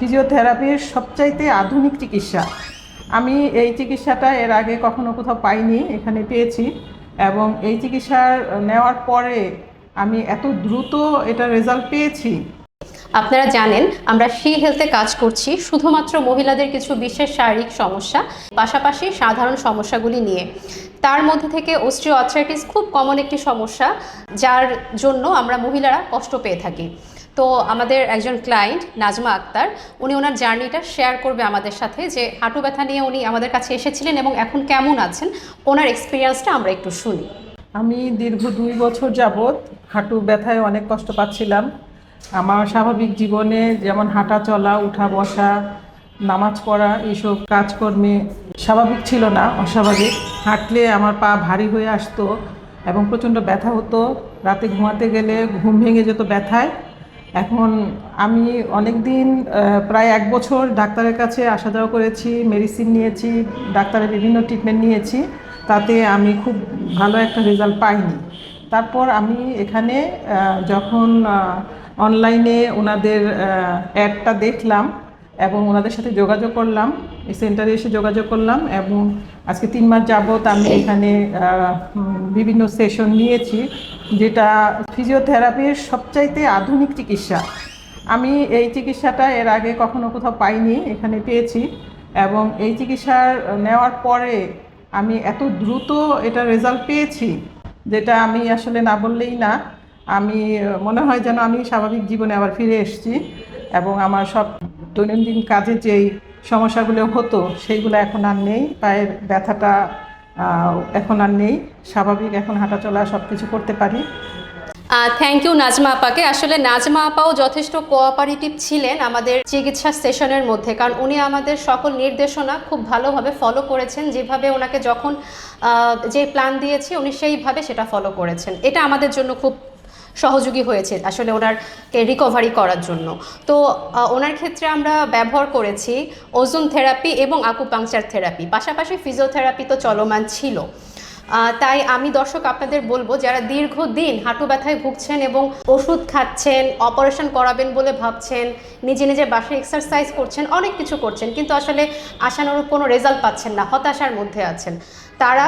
ফিজিওথেরাপির সবচাইতে আধুনিক চিকিৎসা। আমি এই চিকিৎসাটা এর আগে কখনো কোথাও পাইনি, এখানে পেয়েছি এবং এই চিকিৎসার নেওয়ার পরে আমি এত দ্রুত এটা রেজাল্ট পেয়েছি আপনারা জানেন, আমরা শি হেলথে কাজ করছি, শুধুমাত্র মহিলাদের কিছু বিশেষ শারীরিক সমস্যা, পাশাপাশি সাধারণ সমস্যাগুলি নিয়ে। তার মধ্যে থেকে অস্ট্রিও আর্থ্রাইটিস খুব কমন একটি সমস্যা, যার জন্য আমরা মহিলারা কষ্ট পেয়ে থাকি। তো আমাদের একজন ক্লায়েন্ট নাজমা আক্তার, উনি ওনার জার্নিটা শেয়ার করবে আমাদের সাথে যে হাঁটু ব্যথা নিয়ে উনি আমাদের কাছে এসেছিলেন এবং এখন কেমন আছেন, ওনার এক্সপিরিয়েন্সটা আমরা একটু শুনি। আমি দীর্ঘ দুই বছর যাবৎ হাঁটু ব্যথায় অনেক কষ্ট পাচ্ছিলাম। আমার স্বাভাবিক জীবনে যেমন হাঁটা চলা, উঠা বসা, নামাজ পড়া এইসব কাজকর্মে স্বাভাবিক ছিল না, অস্বাভাবিক। হাঁটলে আমার পা ভারী হয়ে আসতো এবং প্রচণ্ড ব্যথা হতো। রাতে ঘুমাতে গেলে ঘুম ভেঙে যেত ব্যথায়। এখন আমি অনেক দিন প্রায় এক বছর ডাক্তারের কাছে আসা যাওয়া করেছি, মেডিসিন নিয়েছি, ডাক্তারের বিভিন্ন ট্রিটমেন্ট নিয়েছি। তাতে আমি খুব ভালো একটা রেজাল্ট পাইনি। তারপর আমি এখানে যখন অনলাইনে ওনাদের অ্যাডটা দেখলাম এবং ওনাদের সাথে যোগাযোগ করলাম, এই সেন্টারে এসে যোগাযোগ করলাম এবং আজকে তিন মাস যাবত আমি এখানে বিভিন্ন সেশন নিয়েছি, যেটা ফিজিওথেরাপির সবচাইতে আধুনিক চিকিৎসা। আমি এই চিকিৎসাটা এর আগে কখনো কোথাও পাইনি, এখানে পেয়েছি এবং এই চিকিৎসা নেওয়ার পরে আমি এত দ্রুত এটা রেজাল্ট পেয়েছি, যেটা আমি আসলে না বললেই না। আমি, মনে হয় যেন আমি স্বাভাবিক জীবনে আবার ফিরে এসেছি এবং আমার সব দৈনন্দিন কাজে যেই সমস্যাগুলো হতো, সেইগুলো এখন আর নেই। পায়ের ব্যথাটা এখন আর নেই। স্বাভাবিক এখন হাঁটা চলা সব কিছু করতে পারি। থ্যাংক ইউ নাজমা আপাকে। আসলে নাজমা আপাও যথেষ্ট কোঅপারেটিভ ছিলেন আমাদের চিকিৎসা সেশনের মধ্যে, কারণ উনি আমাদের সকল নির্দেশনা খুব ভালোভাবে ফলো করেছেন। যেভাবে ওনাকে যখন যে প্ল্যান দিয়েছি, উনি সেইভাবে সেটা ফলো করেছেন। এটা আমাদের জন্য খুব সহযোগী হয়েছে আসলে ওনারকে রিকভারি করার জন্য। তো ওনার ক্ষেত্রে আমরা ব্যবহার করেছি ওজোন থেরাপি এবং আকুপাংচার থেরাপি পাশাপাশি ফিজিওথেরাপি তো চলমান ছিল। তাই আমি দর্শক আপনাদের বলব, যারা দীর্ঘদিন হাঁটু ব্যথায় ভুগছেন এবং ওষুধ খাচ্ছেন অপারেশন করাবেন বলে ভাবছেন, নিজে নিজে বাসায় এক্সারসাইজ করছেন, অনেক কিছু করছেন, কিন্তু আসলে আশানুরূপ কোনো রেজাল্ট পাচ্ছেন না, হতাশার মধ্যে আছেন। তারা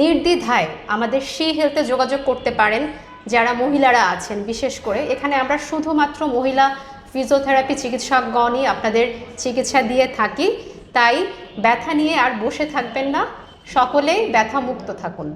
নির্দ্বিধায় আমাদের শি হেলথে যোগাযোগ করতে পারেন যারা মহিলারা আছেন, বিশেষ করে এখানে আমরা শুধুমাত্র মহিলা ফিজিওথেরাপি চিকিৎসকগণই আপনাদের চিকিৎসা দিয়ে থাকি। তাই ব্যথা নিয়ে আর বসে থাকবেন না। সকলেই ব্যথামুক্ত থাকুন।